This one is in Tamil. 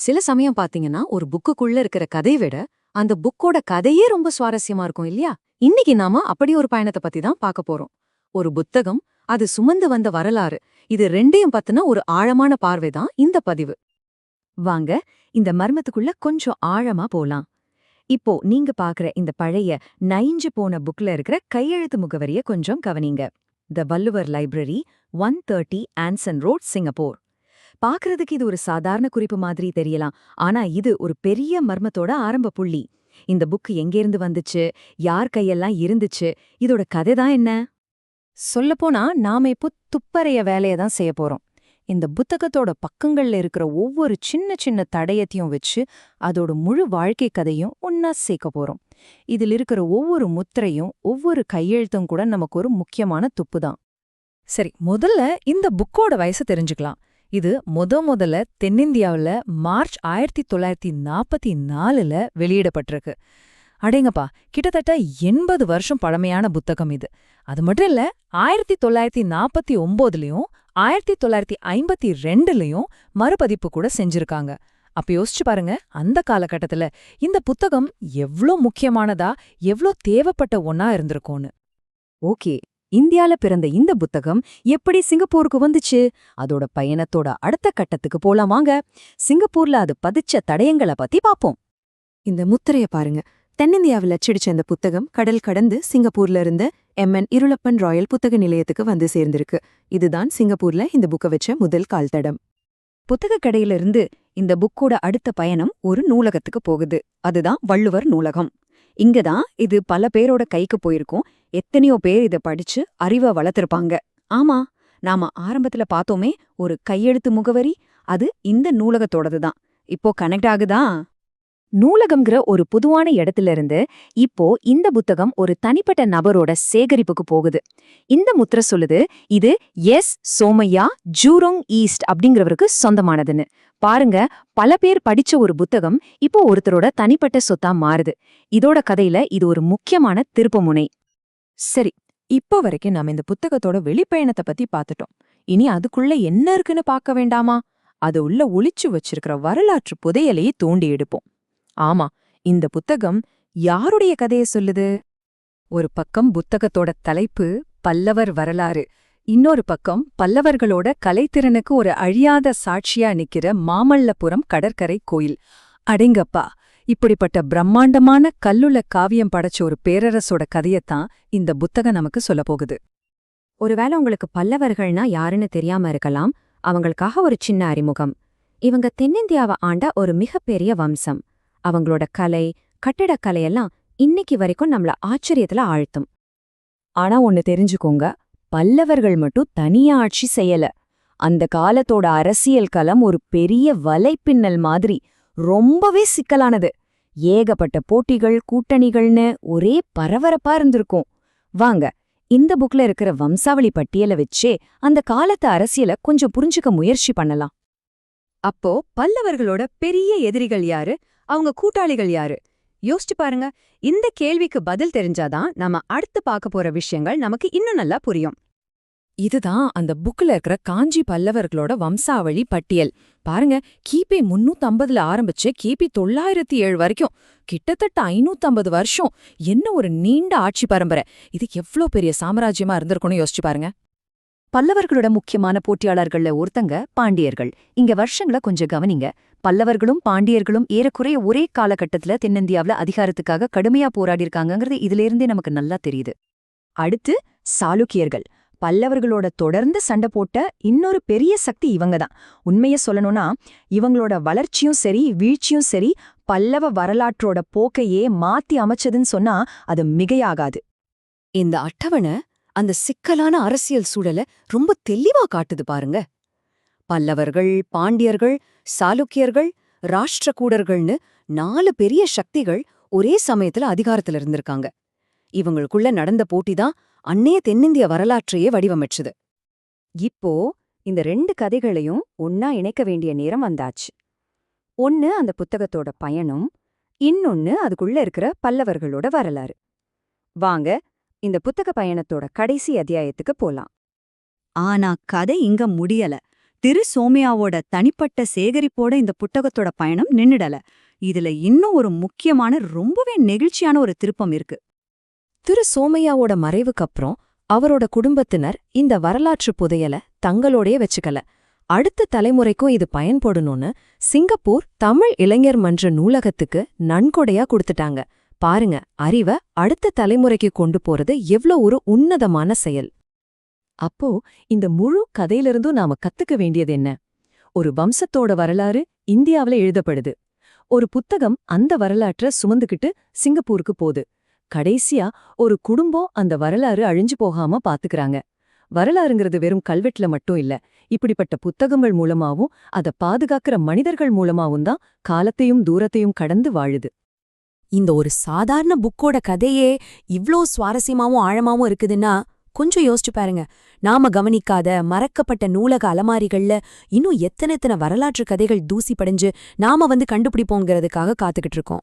சில சமயம் பாத்தீங்கன்னா ஒரு புக்குக்குள்ள இருக்கிற கதையை விட அந்த புக்கோட கதையே ரொம்ப சுவாரஸ்யமா இருக்கும் இல்லையா? இன்னைக்கு நாம அப்படி ஒரு பயணத்தை பத்தி தான் பார்க்க போறோம். ஒரு புத்தகம் அது சுமந்து வந்த வரலாறு இது ரெண்டையும் பத்தின ஒரு ஆழமான பார்வை தான் இந்த பதிவு. வாங்க இந்த மர்மத்துக்குள்ள கொஞ்சம் ஆழமா போலாம். இப்போ நீங்க பாக்குற இந்த பழைய நைஞ்சு போன புக்ல இருக்கிற கையெழுத்து முகவரிய கொஞ்சம் கவனிங்க. The Valluvar library one thirty Anson road Singapore பாக்குறதுக்கு இது ஒரு சாதாரண குறிப்பு மாதிரி தெரியலாம். ஆனா இது ஒரு பெரிய மர்மத்தோட ஆரம்ப புள்ளி. இந்த புக் எங்கேருந்து வந்துச்சு? யார் கையெல்லாம் இருந்துச்சு? இதோட கதை தான் என்ன? சொல்லப்போனா நாம இப்போ துப்பறைய வேலையை தான் செய்ய போறோம். இந்த புத்தகத்தோட பக்கங்கள்ல இருக்கிற ஒவ்வொரு சின்ன சின்ன தடயத்தையும் வச்சு அதோட முழு வாழ்க்கை கதையும் ஒன்னா சேர்க்க போறோம். இதில் இருக்கிற ஒவ்வொரு முத்திரையும் ஒவ்வொரு கையெழுத்தும் கூட நமக்கு ஒரு முக்கியமான துப்பு தான். சரி முதல்ல இந்த புக்கோட வயசு தெரிஞ்சுக்கலாம். இது முத முதல்ல தென்னிந்தியாவுல மார்ச் ஆயிரத்தி தொள்ளாயிரத்தி நாற்பத்தி நாலுல வெளியிடப்பட்டிருக்கு. அடேங்கப்பா கிட்டத்தட்ட எண்பது வருஷம் பழமையான புத்தகம் இது. அது மட்டும் இல்ல ஆயிரத்தி தொள்ளாயிரத்தி நாற்பத்தி ஒம்போதுலயும் ஆயிரத்தி தொள்ளாயிரத்தி ஐம்பத்தி ரெண்டுலயும் மறுபதிப்பு கூட செஞ்சிருக்காங்க. அப்ப யோசிச்சு பாருங்க அந்த காலகட்டத்துல இந்த புத்தகம் எவ்ளோ முக்கியமானதா எவ்ளோ தேவைப்பட்ட ஒன்னா இருந்திருக்கும்னு. ஓகே இந்தியால பிறந்த இந்த புத்தகம் எப்படி சிங்கப்பூருக்கு வந்துச்சு? அதோட பயணத்தோட அடுத்த கட்டத்துக்கு போலாம் வாங்க. சிங்கப்பூர்ல அது பதிச்ச தடயங்களை பத்தி பாப்போம். இந்த முத்திரைய பாருங்க. தென்னிந்தியாவில் அச்சடிச்ச இந்த புத்தகம் கடல் கடந்து சிங்கப்பூர்ல இருந்த எம்என் இருளப்பன் ராயல் புத்தக நிலையத்துக்கு வந்து சேர்ந்திருக்கு. இதுதான் சிங்கப்பூர்ல இந்த புக்க வச்ச முதல் கால் தடம். புத்தகக் கடையிலிருந்து இந்த புக்கோட அடுத்த பயணம் ஒரு நூலகத்துக்கு போகுது. அதுதான் வள்ளுவர் நூலகம். இங்கதான் இது பல பேரோட கைக்கு போயிருக்கும். எத்தனையோ பேர் இத படிச்சு அறிவை வளர்த்திருப்பாங்க. ஆமா நாம ஆரம்பத்துல பார்த்தோமே ஒரு கையெழுத்து முகவரி அது இந்த நூலகத்தோடது தான் இப்போ கனெக்ட் ஆகுதா? நூலகம்ங்கிற ஒரு பொதுவான இடத்துல இருந்து இப்போ இந்த புத்தகம் ஒரு தனிப்பட்ட நபரோட சேகரிப்புக்கு போகுது. இந்த முத்திரை சொல்லுது இது எஸ். சோமையா ஜூரோங் ஈஸ்ட் அப்படிங்கிறவருக்கு சொந்தமானதுன்னு. பாருங்க பல பேர் படிச்ச ஒரு புத்தகம் இப்போ ஒருத்தரோட தனிப்பட்ட சொத்தா மாறுது. இதோட கதையில இது ஒரு முக்கியமான திருப்புமுனை. சரி இப்போ வரைக்கும் நாம இந்த புத்தகத்தோட வெளிப்பயணத்தை பத்தி பார்த்துட்டோம். இனி அதுக்குள்ள என்ன இருக்குன்னு பார்க்க வேண்டாமா? அது உள்ள ஒளிச்சு வச்சிருக்கிற வரலாற்று புதையலையே தோண்டி எடுப்போம். ஆமா இந்த புத்தகம் யாருடைய கதையை சொல்லுது? ஒரு பக்கம் புத்தகத்தோட தலைப்பு பல்லவர் வரலாறு இன்னொரு பக்கம் பல்லவர்களோட கலைத்திறனுக்கு ஒரு அழியாத சாட்சியா நிக்கிற மாமல்லபுரம் கடற்கரை கோயில். அடேங்கப்பா! இப்படிப்பட்ட பிரம்மாண்டமான கல்லுல காவியம் படைச்ச ஒரு பேரரசோட கதையத்தான் இந்த புத்தகம் நமக்கு சொல்லப் போகுது. ஒருவேளை உங்களுக்கு பல்லவர்கள்னா யாருன்னு தெரியாம இருக்கலாம். அவங்களுக்காக ஒரு சின்ன அறிமுகம். இவங்க தென்னிந்தியாவை ஆண்ட ஒரு மிகப்பெரிய வம்சம். அவங்களோட கலை கட்டிடக்கலையெல்லாம் இன்னைக்கு வரைக்கும் நம்மள ஆச்சரியத்துல ஆழ்த்தும். ஆனா ஒன்னு தெரிஞ்சுக்கோங்க. பல்லவர்கள் மட்டும் தனியா ஆட்சி செய்யல. அந்த காலத்தோட அரசியல் களம் ஒரு பெரிய வலைப்பின்னல் மாதிரி ரொம்பவே சிக்கலானது. ஏகப்பட்ட போட்டிகள் கூட்டணிகள்னு ஒரே பரபரப்பா இருந்திருக்கும். வாங்க இந்த புக்ல இருக்கிற வம்சாவளி பட்டியலை வச்சே அந்த காலத்து அரசியல கொஞ்சம் புரிஞ்சுக்க முயற்சி பண்ணலாம். அப்போ பல்லவர்களோட பெரிய எதிரிகள் யாரு? அவங்க கூட்டாளிகள் யாரு? யோசிச்சு பாருங்க. இந்த கேள்விக்கு பதில் தெரிஞ்சாதான் நாம அடுத்து பார்க்க போற விஷயங்கள் நமக்கு இன்னும் நல்லா புரியும். இதுதான் அந்த புக்ல இருக்கிற காஞ்சி பல்லவர்களோட வம்சாவளி பட்டியல். பாருங்க கிபி முன்னூத்தம்பதுல ஆரம்பிச்சு கிபி தொள்ளாயிரத்தி ஏழு வரைக்கும். கிட்டத்தட்ட ஐநூத்தம்பது வருஷம். என்ன ஒரு நீண்ட ஆட்சி பரம்பரை. இது எவ்ளோ பெரிய சாம்ராஜ்யமா இருந்திருக்கும்னு யோசிச்சு பாருங்க. பல்லவர்களோட முக்கியமான போட்டியாளர்கள்ல ஒருத்தங்க பாண்டியர்கள். இங்க வருஷங்கள கொஞ்சம் கவனிங்க. பல்லவர்களும் பாண்டியர்களும் ஏறக்குறைய ஒரே காலகட்டத்துல தென்னிந்தியாவுல அதிகாரத்துக்காக கடுமையா போராடியிருக்காங்கங்கிறது இதிலிருந்தே நமக்கு நல்லா தெரியுது. அடுத்து சாளுக்கியர்கள். பல்லவர்களோட தொடர்ந்து சண்டை போட்ட இன்னொரு பெரிய சக்தி இவங்க தான் உண்மைய சொல்லணும்னா இவங்களோட வளர்ச்சியும் சரி வீழ்ச்சியும் சரி பல்லவ வரலாற்றோட போக்கையே மாத்தி அமைச்சதுன்னு சொன்னா அது மிகையாகாது. இந்த அட்டவணை அந்த சிக்கலான அரசியல் சூழல ரொம்ப தெளிவா காட்டுது பாருங்க. பல்லவர்கள் பாண்டியர்கள் சாளுக்கியர்கள் ராஷ்டிரகூடர்கள்னு நாலு பெரிய சக்திகள் ஒரே சமயத்துல அதிகாரத்துல இருந்திருக்காங்க. இவங்களுக்குள்ள நடந்த போட்டிதான் அன்னைய தென்னிந்திய வரலாற்றையே வடிவமைச்சுது. இப்போ இந்த ரெண்டு கதைகளையும் ஒன்னா இணைக்க வேண்டிய நேரம் வந்தாச்சு. ஒன்னு அந்த புத்தகத்தோட பயணம் இன்னொன்னு அதுக்குள்ள இருக்கிற பல்லவர்களோட வரலாறு. வாங்க இந்த புத்தக பயணத்தோட கடைசி அத்தியாயத்துக்கு போலாம். ஆனா கதை இங்க முடியல. திரு சோமையாவோட தனிப்பட்ட சேகரிப்போட இந்த புத்தகத்தோட பயணம் நின்னுடல. இதுல இன்னும் ஒரு முக்கியமான ரொம்பவே நெகிழ்ச்சியான ஒரு திருப்பம் இருக்கு. திரு சோமையாவோட மறைவுக்கு அப்புறம் அவரோட குடும்பத்தினர் இந்த வரலாற்று புதையல தங்களோடயே வச்சுக்கல. அடுத்த தலைமுறைக்கும் இது பயன்படணும்னு சிங்கப்பூர் தமிழ் இளைஞர் மன்ற நூலகத்துக்கு நன்கொடையா கொடுத்துட்டாங்க. பாருங்க அறிவ அடுத்த தலைமுறைக்கு கொண்டு போறது எவ்ளோ ஒரு உன்னதமான செயல். அப்போ இந்த முழு கதையிலிருந்தும் நாம கத்துக்க வேண்டியது என்ன? ஒரு வம்சத்தோட வரலாறு இந்தியாவுல எழுதப்படுது. ஒரு புத்தகம் அந்த வரலாற்ற சுமந்துக்கிட்டு சிங்கப்பூருக்கு போகுது. கடைசியா ஒரு குடும்பம் அந்த வரலாறு அழிஞ்சு போகாம பாத்துக்கறாங்க. வரலாறுங்கிறது வெறும் கல்வெட்டுல மட்டும் இல்ல இப்படிப்பட்ட புத்தகங்கள் மூலமாவும் அத பாதுகாக்கிற மனிதர்கள் மூலமாவும் தான் காலத்தையும் தூரத்தையும் கடந்து வாழுது. இந்த ஒரு சாதாரண புக்கோட கதையே இவ்ளோ சுவாரஸ்யமாவும் ஆழமாவும் இருக்குதுன்னா கொஞ்சம் யோசிச்சு பாருங்க. நாம கவனிக்காத மறக்கப்பட்ட நூலக அலமாரிகள்ல இன்னும் எத்தனை எத்தனை வரலாற்று கதைகள் தூசி படைஞ்சு நாம வந்து கண்டுபிடிப்போங்கிறதுக்காக காத்துக்கிட்டு இருக்கோம்.